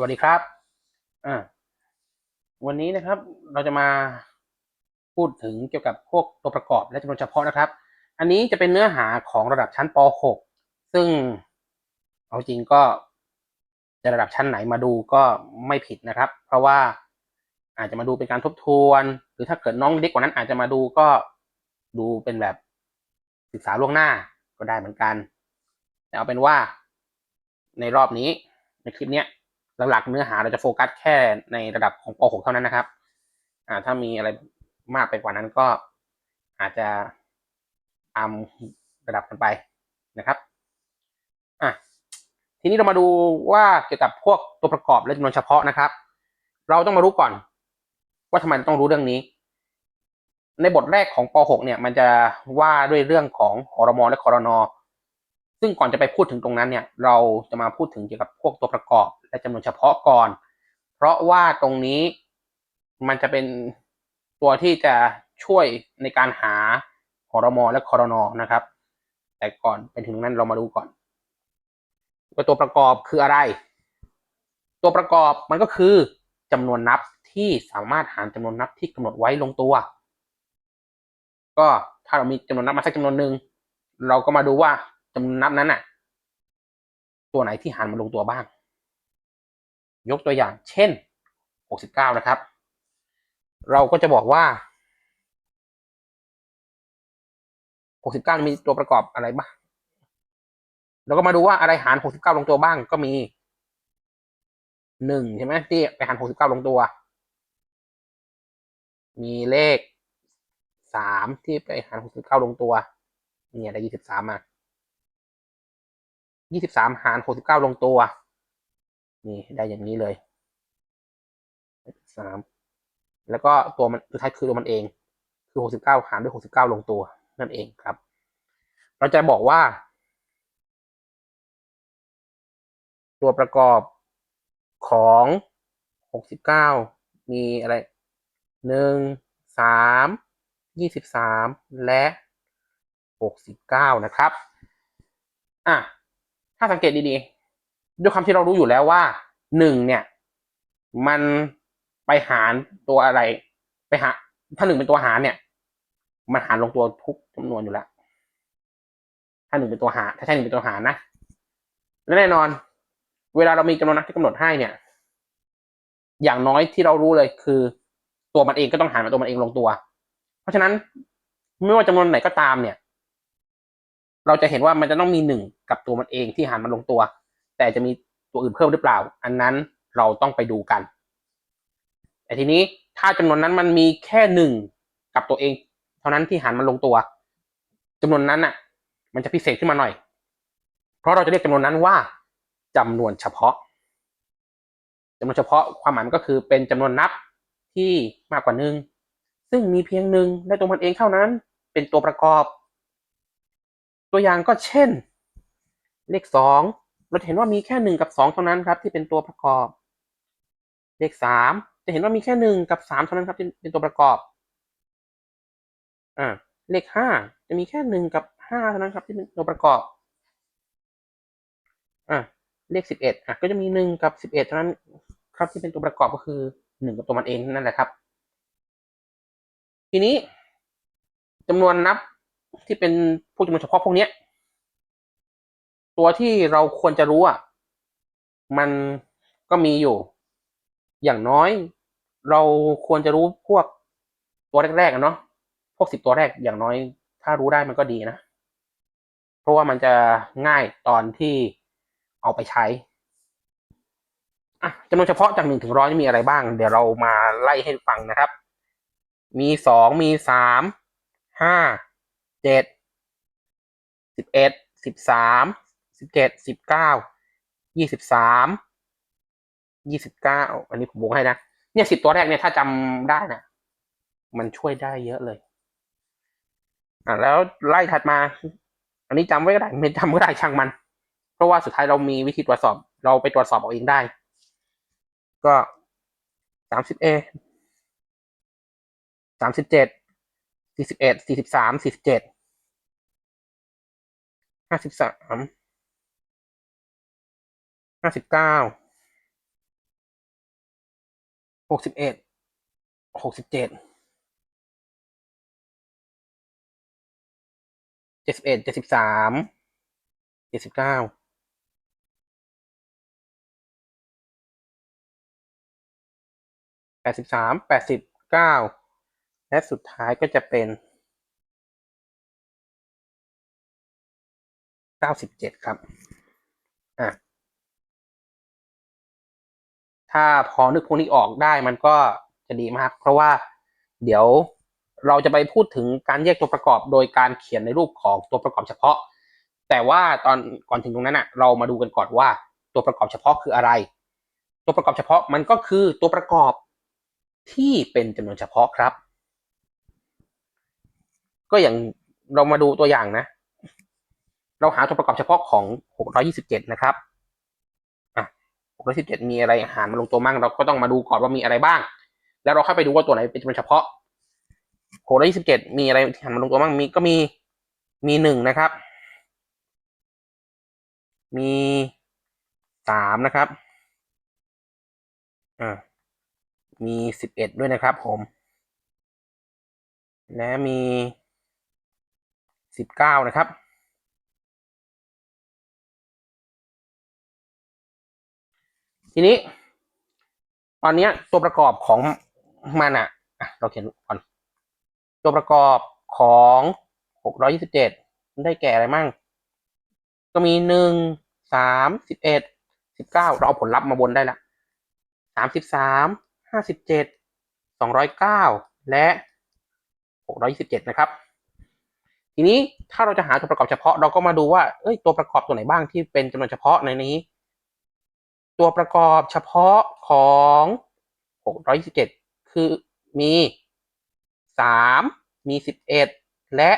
สวัสดีครับอ่าวันนี้นะครับเราจะมาพูดถึงเกี่ยวกับพวกตัวประกอบและจำนวนเฉพาะนะครับ อันนี้จะเป็นเนื้อหาของระดับชั้นป .6 ซึ่งเอาจริงก็จะระดับชั้นไหนมาดูก็ไม่ผิดนะครับ เพราะว่าอาจจะมาดูเป็นการทบทวน หรือถ้าเกิดน้องเด็กกว่านั้นอาจจะมาดูก็ดูเป็นแบบศึกษาล่วงหน้าก็ได้เหมือนกันแต่เอาเป็นว่าในรอบนี้ในคลิปเนี้ย หลักๆเนื้อหาเราจะโฟกัสแค่ในระดับของป .6 เท่านั้นนะครับ อ่า ถ้ามีอะไรมากไปกว่านั้นก็อาจจะตามระดับกันไปนะครับ อะ ทีนี้เรามาดูว่าเกี่ยวกับพวกตัวประกอบและจำนวนเฉพาะนะครับ เราต้องมารู้ก่อน ว่าทำไมต้องรู้เรื่องนี้ ในบทแรกของป .6 เนี่ย มันจะว่าด้วยเรื่องของหรมและคอรนอ ซึ่งก่อนจะไปพูดถึงตรงนั้นเนี่ย เราจะมาพูดถึงเกี่ยวกับพวกตัวประกอบ และจำนวนเฉพาะก่อน เพราะว่าตรงนี้มันจะเป็นตัวที่จะช่วยในการหาหรมและคอรนอนะครับ แต่ก่อนไปถึงนั้นเรามาดูก่อน ว่าตัวประกอบคืออะไร ตัวประกอบมันก็คือจำนวนนับที่สามารถหารจำนวนนับที่กำหนดไว้ลงตัว ก็ถ้าเรามีจำนวนนับมาสักจำนวนหนึ่งเราก็มาดูว่า จำนวนนับนั้นน่ะ ตัวไหนที่หารมาลงตัวบ้าง ยกตัวอย่าง เช่น 69 นะครับ เราก็จะบอกว่า 69 มีตัวประกอบอะไรบ้างเราก็มาดูว่าอะไรหาร 69 ลงตัวบ้างก็มี1ใช่ไหมที่ไปหาร69ลงตัว มีเลข3ที่ไปหาร69ลงตัวเนี่ยได้23ม ยี่สิบสา23หาร69ลงตัว นี่ได้อย่างนี้เลยสามแล้วก็ตัวมันสุดท้ายคือตัวมันเอง คือ69หารด้วย69ลงตัว นั่นเองครับ เราจะบอกว่า ตัวประกอบของ69มีอะไร1 3 23และ69นะครับ อะ ถ้าสังเกตดีๆ ด้วยคำที่เรารู้อยู่แล้วว่า1เนี่ย มันไปหารตัวอะไร ไปหา ถ้าหนึ่งเป็นตัวหารเนี่ย มันหารลงตัวทุกจำนวนอยู่แล้ว ถ้าหนึ่งเป็นตัวหารถ้าใช่หนึ่งเป็นตัวหารนะและแน่นอน เวลาเรามีจำนวนนับที่กำหนดให้เนี่ย อย่างน้อยที่เรารู้เลยคือ ตัวมันเองก็ต้องหารมาตัวมันเองลงตัว เพราะฉะนั้นไม่ว่าจำนวนไหนก็ตามเนี่ย เราจะเห็นว่ามันจะต้องมีหนึ่งกับตัวมันเองที่หารมันลงตัว แต่จะมีตัวอื่นเพิ่มหรือเปล่า อันนั้นเราต้องไปดูกันแต่ทีนี้ถ้าจำนวนนั้นมันมีแค่หนึ่งกับตัวเอง เท่านั้นที่หารมันลงตัวจำนวนนั้นน่ะ มันจะพิเศษขึ้นมาหน่อย เพราะเราจะเรียกจำนวนนั้นว่าจำนวนเฉพาะจำนวนเฉพาะความหมายมันก็คือเป็นจำนวนนับที่มากกว่าหนึ่งซึ่งมีเพียงหนึ่งในตัวมันเองเท่านั้น เป็นตัวประกอบ ตัวอย่างก็เช่น เลขสองเราจะเห็นว่ามีแค่หนึ่งกับสองเท่านั้นครับ ที่เป็นตัวประกอบ เลขสามจะเห็นว่ามีแค่หนึ่งกับสามเท่านั้นครับที่เป็นตัวประกอบอ่าเลขห้าจะมีแค่หนึ่งกับห้าเท่านั้นครับที่เป็นตัวประกอบอ่าเลขสิบเอ็ดอะก็จะมีหนึ่งกับสิบเอ็ดเท่านั้นครับที่เป็นตัวประกอบก็คือหนึ่งกับตัวมันเองนั่นแหละครับ ทีนี้จำนวนนับ ที่เป็นพวกจำนวนเฉพาะพวกเนี้ย ตัวที่เราควรจะรู้อะมันก็มีอยู่ อย่างน้อย เราควรจะรู้พวกตัวแรกๆอะเนาะพวกสิบตัวแรกอย่างน้อย ถ้ารู้ได้มันก็ดีนะ เพราะว่ามันจะง่ายตอนที่เอาไปใช้อะจำนวนเฉพาะจากหนึ่งถึงร้อยมีอะไรบ้าง เดี๋ยวเรามาไล่ให้ฟังนะครับ มีสองมีสามห้า จ็ดสิบเอ็ดสิบสามสิบเจ็ดสิบเก้ายี่สิบสามยี่สิบเก้าอันนี้ผมวงให้นะเนี่ยสิบตัวแรกเนี่ยถ้าจำได้นะมันช่วยได้เยอะเลย อะแล้วไล่ถัดมา อันนี้จำไว้ก็ได้ไม่จำก็ได้ช่างมัน เพราะว่าสุดท้ายเรามีวิธีตรวจสอบ เราไปตรวจสอบเอาเองได้ ก็สามสิบเอสามสิบเจ็ดสี่สิบเอ็ดสี่สิบสามสี่สิบเจ็ด ห้าสิบสามห้าสิบเก้าหกสิบเอ็ดหกสิบเจ็ดเจ็ดสิบเอ็ดเจ็ดสิบสามเจ็ดสิบเก้าแปดสิบสามแปดสิบเก้าและสุดท้ายก็จะเป็น เก้าสิบเจ็ดครับ อะ ถ้าพอนึกพวกนี้ออกได้มันก็จะดีมาก เพราะว่าเดี๋ยวเราจะไปพูดถึงการแยกตัวประกอบโดยการเขียนในรูปของตัวประกอบเฉพาะ แต่ว่าตอนก่อนถึงตรงนั้นอะเรามาดูกันก่อนว่าตัวประกอบเฉพาะคืออะไร ตัวประกอบเฉพาะมันก็คือตัวประกอบที่เป็นจำนวนเฉพาะครับ ก็อย่างเรามาดูตัวอย่างนะ เราหาตัวประกอบเฉพาะของ 627 นะครับอะ617 มีอะไรหารมาลงตัวมั่งเราก็ต้องมาดูก่อนว่ามีอะไรบ้าง แล้วเราค่อยไปดูว่าตัวไหนเป็นจำนวนเฉพาะ 627 มีอะไรหารมาลงตัวมั่งมีก็มีมีหนึ่งนะครับ มีสามนะครับอ่ามีสิบเอ็ดด้วยนะครับ ผม และมีสิบเก้านะครับ ทีนี้ ตอนนี้ตัวประกอบของมันอะอะเราเขียนก่อน ตัวประกอบของหกร้อยี่สิบเจ็ดได้แก่อะไรมั่ง ก็มีหนึ่งสามสิบเอ็ดสิบเก้าเราเอาผลลัพธ์มาบนได้ละสามสิบสามห้าสิบเจ็ดสองร้อยเก้าและหกร้อยี่สิบเจ็ดนะครับ ทีนี้ถ้าเราจะหาตัวประกอบเฉพาะเราก็มาดูว่าเอ้ยตัวประกอบตัวไหนบ้างที่เป็นจำนวนเฉพาะในนี้ ตัวประกอบเฉพาะของหกร้อยสิบเจ็ดคือมีสามมีสิบเอ็ดและ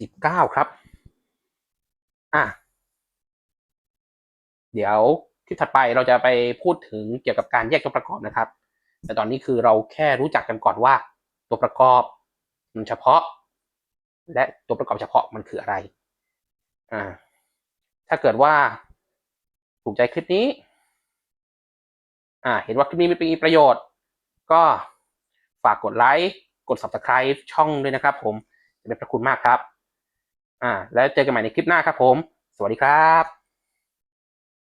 สิบเก้าครับ อะ เดี๋ยวคลิปถัดไปเราจะไปพูดถึงเกี่ยวกับการแยกตัวประกอบนะครับ แต่ตอนนี้คือเราแค่รู้จักกันก่อนว่า ตัวประกอบมันเฉพาะ และตัวประกอบเฉพาะมันคืออะไร อ่า ถ้าเกิดว่า ถูกใจคลิปนี้ อ่า เห็นว่าคลิปนี้มีประโยชน์ ก็ฝากกดไลค์ กด subscribe ช่องด้วยนะครับผมจะเป็นพระคุณมากครับ อ่า แล้วเจอกันใหม่ในคลิปหน้าครับผม สวัสดีครับ